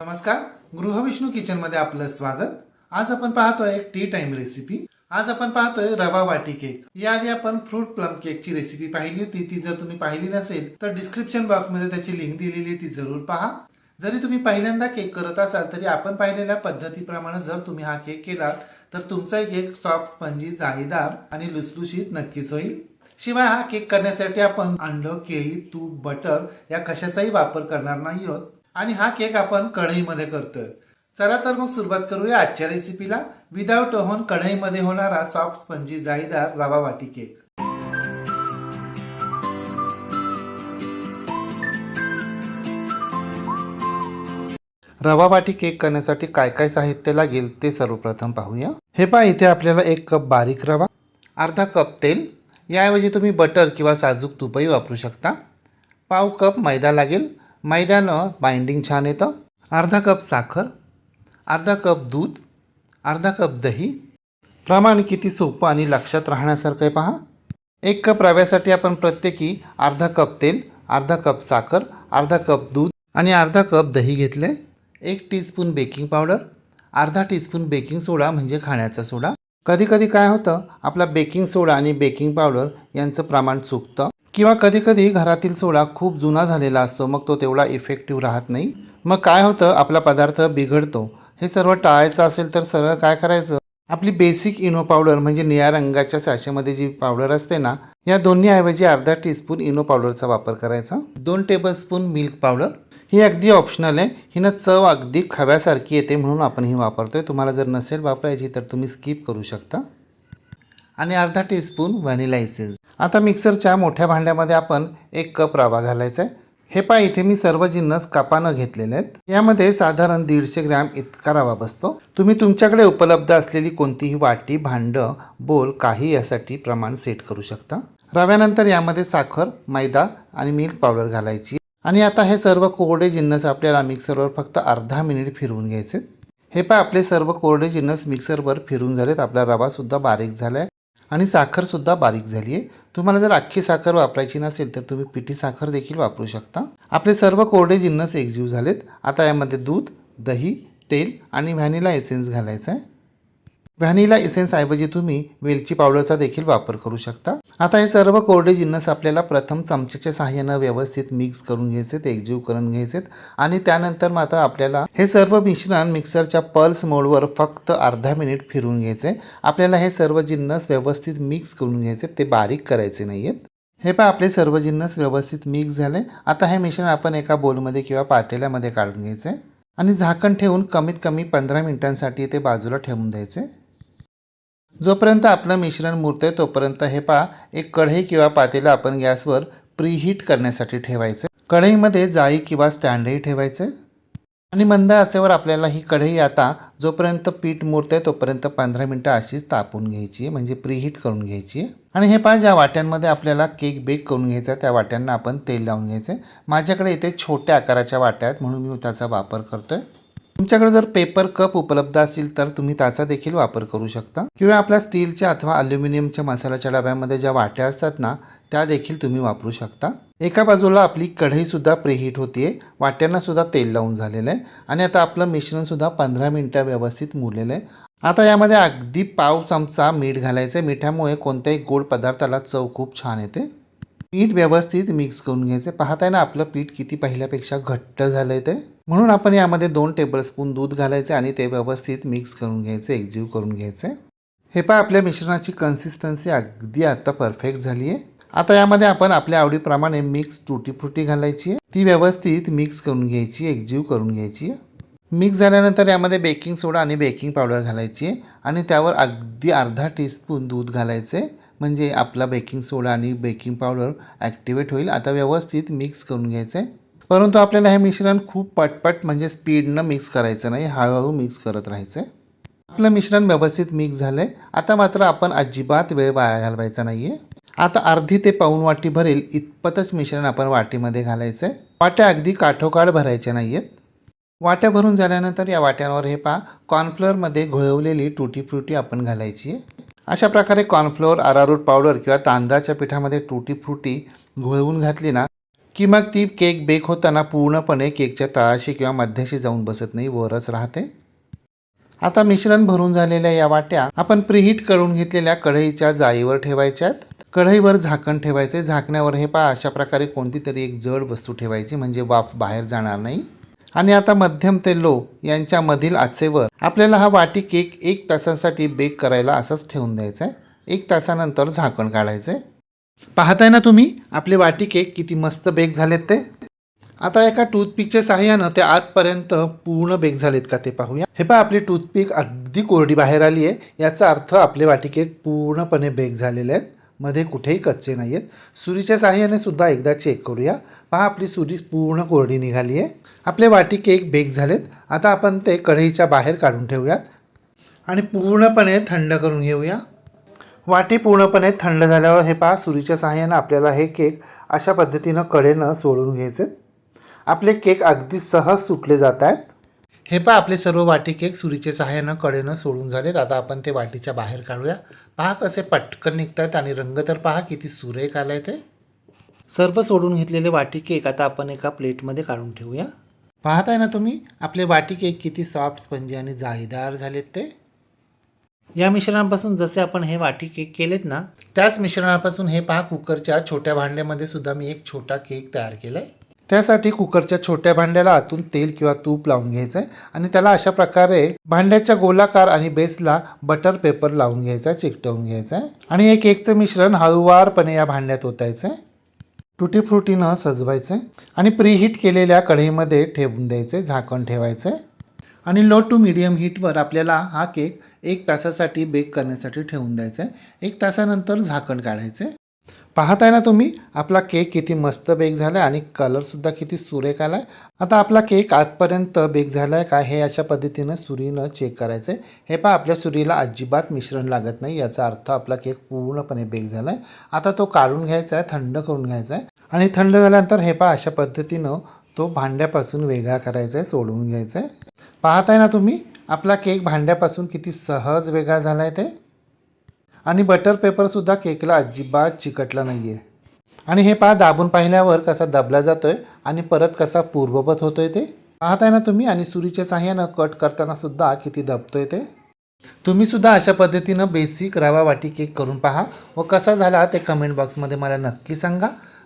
नमस्कार. गृहविष्णू किचनमध्ये आपलं स्वागत. आज आपण पाहतोय एक टी टाइम रेसिपी आज आपण पाहतोय रवा वाटी केक याआधी आपण फ्रूट प्लम केकची रेसिपी पाहिली होती. ती जर तुम्ही पाहिली नसेल तर डिस्क्रिप्शन बॉक्समध्ये त्याची लिंक दिलेली ती जरूर पहा. जरी तुम्ही पहिल्यांदा केक करत असाल तरी आपण पाहिलेल्या पद्धतीप्रमाणे जर तुम्ही हा केक केला तर तुमचा केक सॉफ्ट स्पंजी जाळीदार आणि लुसलुशीत नक्कीच होईल. शिवाय हा केक करण्यासाठी आपण अंड केळी तूप बटर या कशाचाही वापर करणार नाही आहोत. आणि हा केक आपण कढईमध्ये करतोय. चला तर मग सुरुवात करूया आजच्या रेसिपीला विदाउट ओव्हन कढईमध्ये होणारा सॉफ्ट स्पंजी जाळीदार रवा वाटी केक. रवा वाटी केक करण्यासाठी काय काय साहित्य लागेल ते सर्वप्रथम पाहूया. हे पहा इथे आपल्याला एक कप बारीक रवा अर्धा कप तेल याऐवजी तुम्ही बटर किंवा साजूक तुपही वापरू शकता. पाव कप मैदा लागेल मैद्यानं बाइंडिंग छान येतं. अर्धा कप साखर अर्धा कप दूध अर्धा कप दही. प्रमाण किती सोपं आणि लक्षात राहण्यासारखं आहे पहा. एक कप रव्यासाठी आपण प्रत्येकी अर्धा कप तेल अर्धा कप साखर अर्धा कप दूध आणि अर्धा कप दही घेतले. एक टीस्पून बेकिंग पावडर अर्धा टीस्पून बेकिंग सोडा म्हणजे खाण्याचा सोडा. कधी कधी काय होतं आपला बेकिंग सोडा आणि बेकिंग पावडर यांचं प्रमाण चुकतं. किंवा कधीकधी घरातील सोडा खूप जुना झालेला असतो मग तो तेवढा इफेक्टिव्ह राहत नाही. मग काय होतं आपला पदार्थ बिघडतो. हे सर्व टाळायचं असेल तर सरळ काय करायचं? आपली बेसिक इनो पावडर म्हणजे निळ्या रंगाच्या सॅशेमध्ये जी पावडर असते ना या दोन्ही ऐवजी अर्धा टीस्पून इनो पावडरचा वापर करायचा. दोन टेबलस्पून मिल्क पावडर ही अगदी ऑप्शनल आहे. हिनं चव अगदी खव्यासारखी येते म्हणून आपण ही वापरतोय. तुम्हाला जर नसेल वापरायची तर तुम्ही स्किप करू शकता. आणि अर्धा टीस्पून व्हॅनिला इसेन्स आता मिक्सरच्या मोठ्या भांड्यामध्ये आपण एक कप रवा घालायचा आहे. हे पहा इथे मी सर्व जिन्नस कापानं घेतलेले आहेत. यामध्ये साधारण दीडशे ग्रॅम इतका रवा बसतो. तुम्ही तुमच्याकडे उपलब्ध असलेली कोणतीही वाटी भांडं बोल काही यासाठी प्रमाण सेट करू शकता. रव्यानंतर यामध्ये साखर मैदा आणि मिल्क पावडर घालायची. आणि आता हे सर्व कोरडे जिन्नस आपल्याला मिक्सरवर फक्त अर्धा मिनिट फिरवून घ्यायचे हे पहा आपले सर्व कोरडे जिन्नस मिक्सरवर फिरून झालेत. आपला रवासुद्धा बारीक झाला आहे आणि साखरसुद्धा बारीक झाली आहे. तुम्हाला जर अख्खी साखर वापरायची नसेल तर तुम्ही पिठी साखर देखील वापरू शकता. आपले सर्व कोरडे जिन्नस एकजीव झालेत. आता यामध्ये दूध दही तेल आणि व्हॅनिला एसेन्स घालायचं आहे. व्हॅनिला एसेन्स ऐवजी तुम्ही वेलची पावडरचा देखील वापर करू शकता. आता हे सर्व कोरडे जिन्नस आपल्याला प्रथम चमच्याच्या सहाय्यानं व्यवस्थित मिक्स करून घ्यायचेत एकजीव करून घ्यायचेत. आणि त्यानंतर मात्र आपल्याला हे सर्व मिश्रण मिक्सरच्या पल्स मोडवर फक्त अर्धा मिनिट फिरून घ्यायचे. आपल्याला हे सर्व जिन्नस व्यवस्थित मिक्स करून घ्यायचे ते बारीक करायचे नाही आहेत हे पहा आपले सर्व जिन्नस व्यवस्थित मिक्स झाले. आता हे मिश्रण आपण एका बोलमध्ये किंवा पातेल्यामध्ये काढून घ्यायचे. आणि झाकण ठेवून कमीत कमी पंधरा मिनिटांसाठी ते बाजूला ठेवून द्यायचे. जोपर्यंत आपलं मिश्रण मुरतंय तोपर्यंत हे पहा एक कढई किंवा पातेलं आपण गॅसवर प्रीहीट करण्यासाठी ठेवायचं. कढईमध्ये जाळी किंवा स्टँडही ठेवायचं. आणि मंद आचेवर आपल्याला ही कढई आता जोपर्यंत पीठ मुरतंय तोपर्यंत पंधरा मिनटं अशीच तापून घ्यायची आहे म्हणजे प्रीहीट करून घ्यायची. आहे आणि हे पहा ज्या वाट्यांमध्ये आपल्याला केक बेक करून घ्यायचा आहे त्या वाट्यांना आपण तेल लावून घ्यायचं आहे. माझ्याकडे इथे छोट्या आकाराच्या वाट्या आहेत म्हणून मी त्याचा वापर करतो आहे तुमच्याकडे जर पेपर कप उपलब्ध असतील तर तुम्ही त्याचा देखील वापर करू शकता. किंवा आपल्या स्टीलच्या अथवा अल्युमिनियमच्या मसाल्याच्या डब्यामध्ये ज्या वाट्या असतात ना त्या देखील तुम्ही वापरू शकता. एका बाजूला आपली कढईसुद्धा प्रीहीट होतीये. वाट्यांना सुद्धा तेल लावून झालेलं आहे. आणि आता आपलं मिश्रणसुद्धा पंधरा मिनटं व्यवस्थित मुरलेलं आहे. आता यामध्ये अगदी पाव चमचा मीठ घालायचं आहे मिठामुळे कोणत्याही गोड पदार्थाला चव खूप छान येते. पीठ व्यवस्थित मिक्स करून घ्यायचं पाहताय ना आपलं पीठ किती पहिल्यापेक्षा घट्ट झालं आहे ते. म्हणून आपण यामध्ये दोन टेबलस्पून दूध घालायचे आणि ते व्यवस्थित मिक्स करून घ्यायचे एकजीव करून घ्यायचे हे पहा आपल्या मिश्रणाची कन्सिस्टन्सी अगदी आता परफेक्ट झाली आहे आता यामध्ये आपण आपल्या आवडीप्रमाणे मिक्स तुटी फ्रुटी घालायची आहे ती व्यवस्थित मिक्स करून घ्यायची एकजीव करून घ्यायची आहे मिक्स झाल्यानंतर यामध्ये बेकिंग सोडा आणि बेकिंग पावडर घालायची आहे. आणि त्यावर अगदी अर्धा टीस्पून दूध घालायचे. म्हणजे आपला बेकिंग सोडा आणि बेकिंग पावडर ॲक्टिवेट होईल. आता व्यवस्थित मिक्स करून घ्यायचं. आहे परंतु आपल्याला हे मिश्रण खूप पटपट म्हणजे स्पीडनं मिक्स करायचं नाही. हळूहळू मिक्स करत राहायचं. आहे आपलं मिश्रण व्यवस्थित मिक्स झालं आहे आता मात्र आपण अजिबात वेळ वाया घालवायचा नाही आहे आता अर्धी ते पाऊण वाटी भरेल इतपतच मिश्रण आपण वाटीमध्ये घालायचं आहे वाट्या अगदी काठोकाठ भरायच्या नाही आहेत वाट्या भरून झाल्यानंतर या वाट्यांवर हे पहा कॉर्नफ्लोअरमध्ये घोळवलेली टुटी फ्रुटी आपण घालायची आहे. अशा प्रकारे कॉर्नफ्लोअर आरारूट पावडर किंवा तांदळाच्या पिठामध्ये टुटी फ्रुटी घोळवून घातली ना की मग ती केक बेक होताना पूर्णपणे केकच्या तळाशी किंवा मध्याशी जाऊन बसत नाही वरच राहते. आता मिश्रण भरून झालेल्या या वाट्या आपण प्रीहीट करून घेतलेल्या कढईच्या जाळीवर ठेवायच्यात. कढईवर झाकण ठेवायचे. झाकण्यावर हे पहा अशा प्रकारे कोणती तरी एक जड वस्तू ठेवायची म्हणजे वाफ बाहेर जाणार नाही. आणि आता मध्यम ते लो यांच्यामधील आचेवर आपल्याला हा वाटी केक एक तासासाठी बेक करायला असंच ठेवून द्यायचा आहे. एक तासानंतर झाकण काढायचं आहे. पाहताय ना तुम्ही? आपले वाटी केक किती मस्त बेक झालेत ते. आता एका टूथपिकच्या साहाय्यानं ते आतपर्यंत पूर्ण बेक झालेत का ते पाहूया. हे पहा आपली टूथपिक अगदी कोरडी बाहेर आली आहे याचा अर्थ आपले वाटी केक पूर्णपणे बेक झालेले आहेत. मध्ये कुठेही कच्चे नाही आहेत सुरीच्या साह्याने सुद्धा एकदा चेक करूया. पहा आपली सुरी पूर्ण कोरडी निघाली आहे आपले वाटी केक बेक झालेत. आता आपण ते कढईच्या बाहेर काढून ठेवूयात. आणि पूर्णपणे थंड करून घेऊया. वाटी पूर्णपणे थंड झाल्यावर हे पहा सुरीच्या सहाय्यानं आपल्याला हे केक अशा पद्धतीनं कडेनं सोडून घ्यायचे आपले केक अगदी सहज सुटले जात आहेत हे पहा आपले सर्व वाटी केक सुरीच्या सहाय्यानं कडेनं सोडून झालेत. आता आपण ते वाटीच्या बाहेर काढूया. पहा कसे पटकन निघतात आणि रंग तर पहा किती सुरेख आलाय ते. सर्व सोडून घेतलेले वाटी केक आता आपण एका प्लेटमध्ये काढून ठेवूया. पाहताय ना तुम्ही आपले वाटी केक किती सॉफ्ट स्पंजी आणि जाळीदार झालेत ते. या मिश्रणापासून जसे आपण हे वाटी केक केलेत ना त्याच मिश्रणापासून हे पहा कुकरच्या छोट्या भांड्यामध्ये सुद्धा मी एक छोटा केक तयार केला आहे त्यासाठी कुकरच्या छोट्या भांड्याला आतून तेल किंवा तूप लावून घ्यायचं आहे आणि त्याला अशा प्रकारे भांड्याच्या गोलाकार आणि बेसला बटर पेपर लावून घ्यायचा आहे चिकटवून घ्यायचा. आहे आणि हे केकचं मिश्रण हळूवारपणे या भांड्यात ओतायचं आहे टुटी फ्रुटीनं सजवायचं आहे आणि प्रीहीट केलेल्या कढईमध्ये ठेवून द्यायचं झाकण ठेवायचं आहे आणि लो टू मिडियम हीटवर आपल्याला हा केक एक तासासाठी बेक करण्यासाठी ठेवून द्यायचा आहे एक तासानंतर झाकण काढायचं आहे पाहताय ना तुम्ही आपला केक किती मस्त बेक झाला आहे आणि कलरसुद्धा किती सुरेख आला आहे आता आपला केक आजपर्यंत बेक झाला आहे का हे अशा पद्धतीनं सुरीनं चेक करायचं आहे हे पहा आपल्या सुरीला अजिबात मिश्रण लागत नाही याचा अर्थ आपला केक पूर्णपणे बेक झाला आहे आता तो काढून घ्यायचा आहे थंड करून घ्यायचा आहे आणि थंड झाल्यानंतर हे पहा अशा पद्धतीनं तो भांड्यापासून वेगळा करायचा आहे सोडून घ्यायचा आहे पाहताय ना तुम्ही आपला केक भांड्यापासून किती सहज वेगळा झाला आहे ते. आणि बटर पेपरसुद्धा केकला अजिबात चिकटला नाही आहे आणि हे पहा दाबून पाहिल्यावर कसा दबला आहे आणि परत कसा पूर्ववत आहे ते. पाहताय ना तुम्ही? आणि सुरीच्या साह्यानं कट करताना सुद्धा किती दबतोय ते. तुम्ही सुद्धा अशा पद्धतीनं बेसिक रवा वाटी केक करून पहा व कसा झाला ते कमेंट बॉक्समध्ये मला नक्की सांगा.